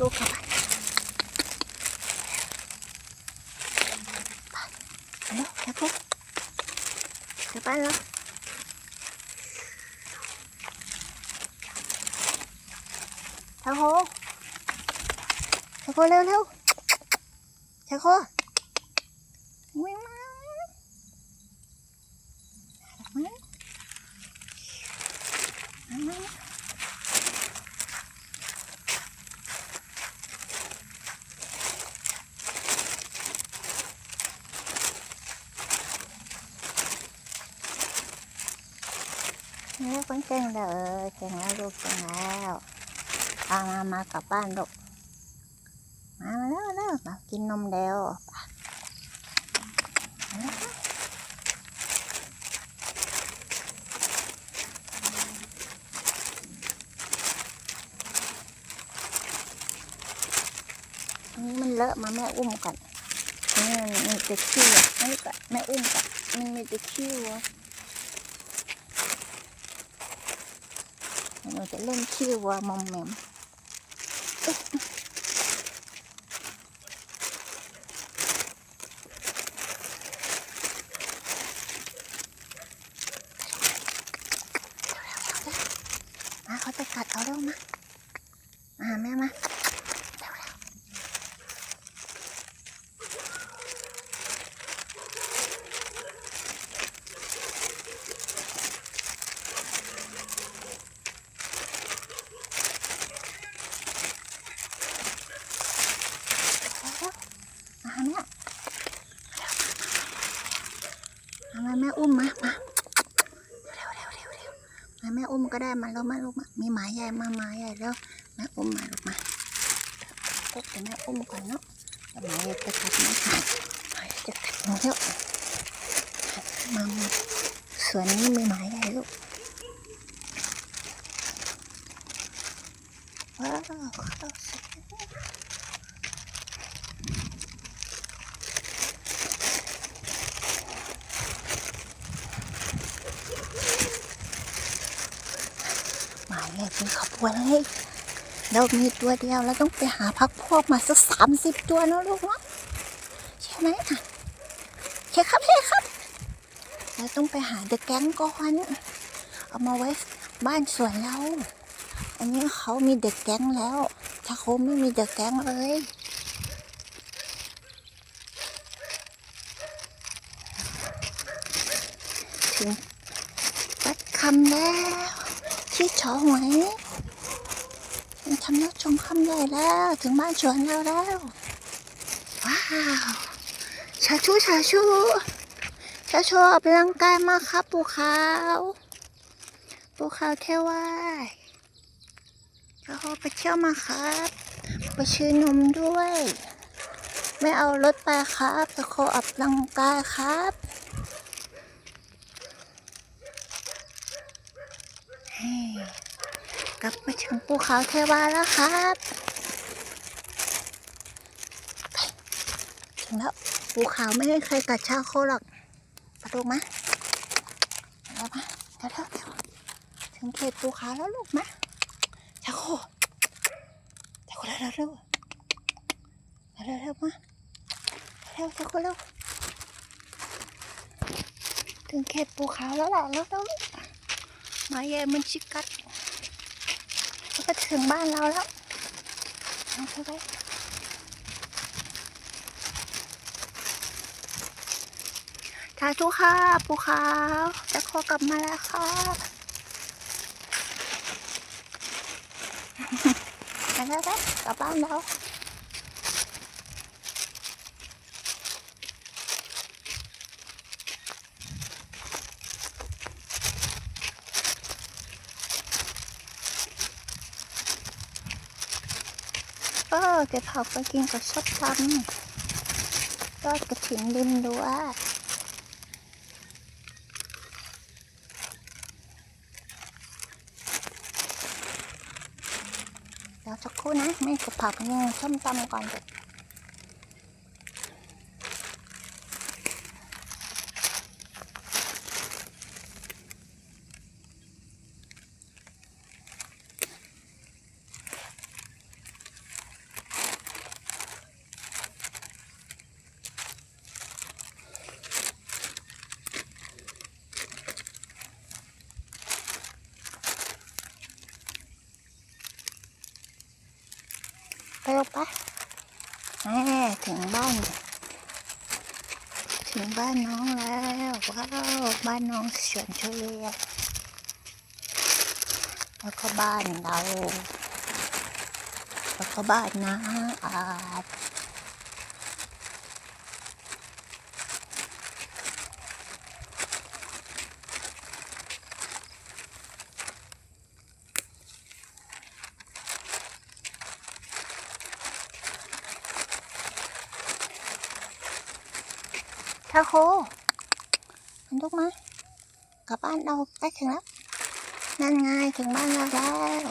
ลูกกลับบ้านไปเร็วแค่พวกกลับบ้านแล้วชาโคชาโคเร็วเร็วชาโควิ่งมามามามา นี่คนเก่งเลยเก่งแล้วลูกเก่งแล้วมามามากลับบ้านลูกมามาแล้วแล้วมากินนมเร็วมาแล้วนนี้มันเลอะมาแม่อุ้มก่อนนี่มันมีแตะขี้อะไม่ก่อนแม่อุ้มก่อนมันมีแตะขี้อะ หนูจะเล่นชื่อว่ามอมแมมเอ๊ะมาเขาจะกัดเอาเร็วมามาหาแม่มา มาหาแม่มามาแม่อุ้มมามาเร็วเร็วเร็วเร็วมาแม่อุ้มก็ได้มาแล้วมาลูกมามีหมาใหญ่มาหมาใหญ่แล้วแม่อุ้มมาลูกมาก็จะแม่อุ้มก่อนเนาะหมาใหญ่จะกัดแม่หมาหมาใหญ่จะกัดหนูเยอะมาสวนนี้มีหมาใหญ่ลูกว้าวเข้าสวนหมาใหญ่ เป็นขบวนเลยเรามีตัวเดียวเราต้องไปหาพักพวกมาสักสามสิบตัวนะลูกเนาะใช่ไหมอะใช่ครับใช่ครับเราต้องไปหาเดอะแก๊งก่อนเอามาไว้บ้านสวนเราอันนี้เขามีเดอะแก๊งแล้ว ถ้าเขาไม่มีเดอะแก๊งเลยถึงวัดคำแล้วที่ชอหวย ทำนักชมคำใหญ่แล้ว ถึงบ้านสวนเราแล้ว ว้าวชาชูชาชูชาชูออกกำลังกายมาครับปูขาวปูขาวเที่ยวว่ายชาโฮไปเที่ยวมาครับ ไปชื่อนมด้วย ไม่เอารถไปครับชาโคออกกำลังกายครับเฮ้ กลับมาถึงภูเขาเทวาแล้วครับถึงแล้วภูเขาไม่ให้ใครกัดชาโคหรอกไปลูกมะแล้วมาเร็วเร็วเร็วถึงเขตภูเขาแล้วลูกมะชาโคชาโคเร็วเร็วเร็วเร็วเร็วมาเร็วชาโคเร็วถึงเขตภูเขาแล้วล่ะแล้วต้องหมาใหญ่มันชิกัด ก็ถึงบ้านเราแล้วเอาไปไว้าทุค่ะปูขาวจะขอกลับมาแล้วค่ะมาแล้วกลับบ้านแล้ว ก็เก็บผักไปกินกับชอบทำยอดกระถินริมรั้วเดี๋ยวสักครู่นะแม่เก็บผักยังส้มตำก่อนเด็ก ไปลูกไปแม่ถึงบ้าน ถึงบ้านน้องแล้วว้าวบ้านน้องสวนทุเรียนแล้วก็บ้านเราแล้วก็บ้านน้าอาดาโคมันลูกมากลับบ้านเราใกล้ถึงแล้ว นั่นไงถึงบ้านเราแล้ว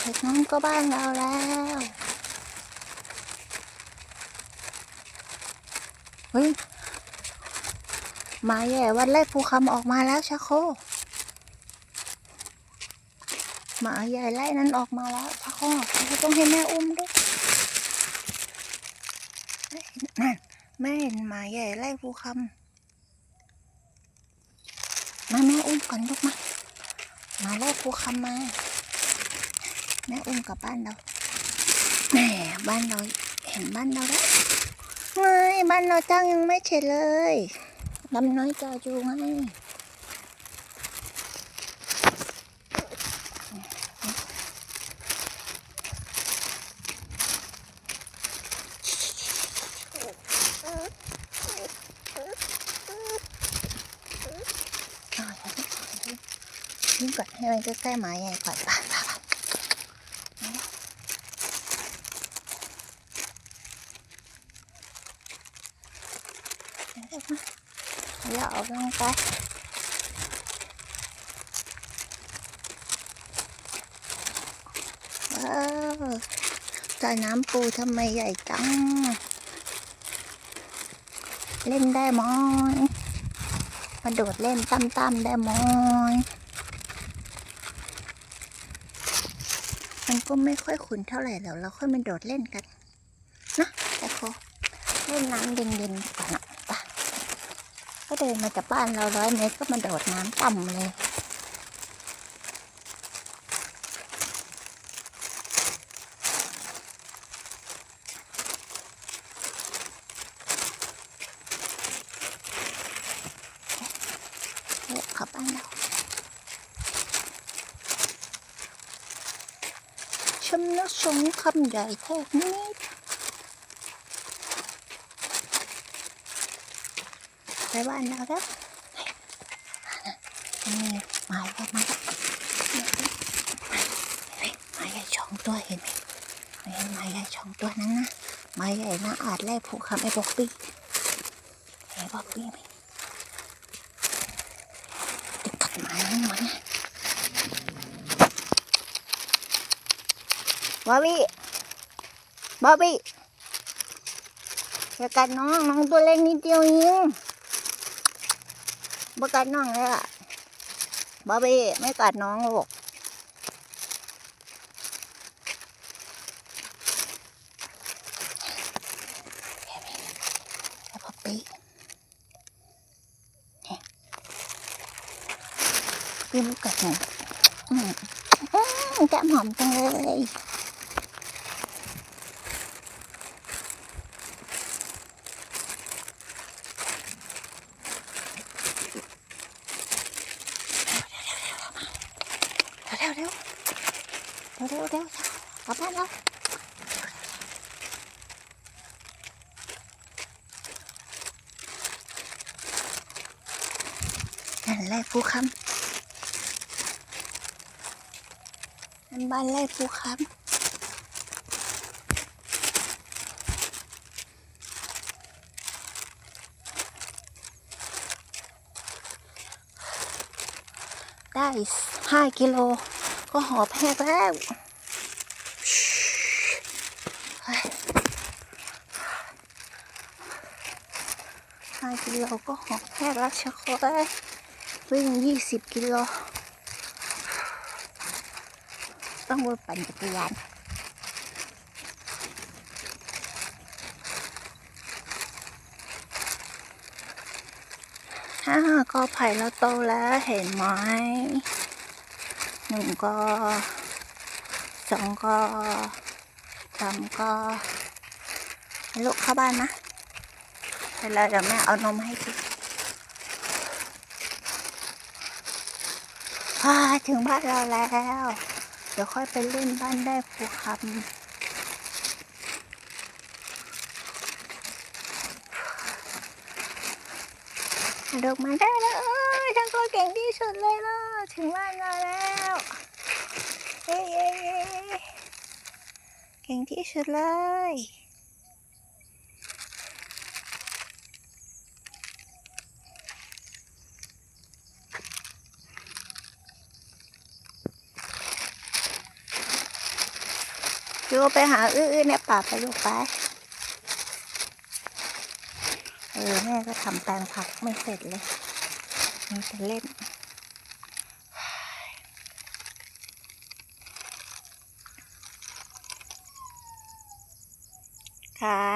เห็ดน้ำก็บ้านเราแล้วเฮ้ยหมาแย่วันแรกภูคำออกมาแล้วชะโคหมาใหญ่ไล่นั้นออกมาแล้วชะโคเราต้องให้แม่อุ้มด้วย แม่เห็นหมาใหญ่ไล่ภูคำมาแม่อุ้มก่อนลูกมาหมาไล่ภูคำมา แม่อุ้มกลับบ้านเราแหมบ้านเราเห็นบ้านเราแล้วไม่บ้านเราจ้างยังไม่เสร็จเลยลำน้อยจอจูไงเอาอย่าเพิ่งเอาอย่าเพิ่งยิ่ง ก่อนให้มันใกล้ๆหมาใหญ่ก่อนไป่ะป่ะป่ะแล้วเอาลงไปว้าวสระน้ำปูทำไมใหญ่จัง เล่นได้มอยมาโดดเล่นตั้มๆได้มอย มันก็ไม่ค่อยขุนเท่าไหร่แล้วเราค่อยมาโดดเล่นกันนะแต่โคเล่นน้ำเย็นๆก่อนนะไปก็เดินมาจากบ้านเราร้อยเมตรก็มาโดดน้ำต่ำเลยเขับบ้านเรา ชมนกชงคำใหญ่แท้นิดไปบ้านเราแล้วนี่มาแล้วมาแล้วมาใหญ่สองตัวเห็นไหมเห็นมาใหญ่สองตัวนั้นนะมาใหญ่นะอาจแล่ผูกคำไอ้บอกปี้ไอ้บอกปี้ไหมจะกัดหมาให้หมดนะ บอบบี้บอบบี้อย่ากัดน้องน้องตัวเล็กนิดเดียวเองบ่กัดน้องเลยอะบอบบี้ไม่กัดน้องลูกแล้วบอบบี้เนี่ยพี่ไม่กัดหนูอืมอืมแก้มหอมจังเลย เร็วเร็วเร็วเร็วเร็ว แบบ้านแล้วนั่นแหละภูคำนั่นบ้านไร่ภูคำได้ห้ากิโล ก็หอบแหกแล้วเฮ้ยห้า กิโลก็หอบแหกล้วเชยวโคเอ้ยวิ่งยี่สิบกิโล ต้องวนปั่นจักรยานฮ่ากอไผ่เราโตแล้วเห็นไหมหนึ่งก็สองก็สามก็ลูกเข้าบ้านนะ สร็จแล้วเดี๋ยวแม่เอานมให้กินอ่าถึงบ้านเราแล้ว เดี๋ยวค่อยไปเล่นบ้านได้ครูคำดอกมาได้เลยฉันก็เก่งที่สุดเลยล่ะถึงบ้านเราแล้วเย้เย้เย้เก่งที่สุดเลย ไปหาอื้อในป่าไปลูกไป เออแม่ก็ทำแปลงผักไม่เสร็จเลยมีแต่เล่นค่ะ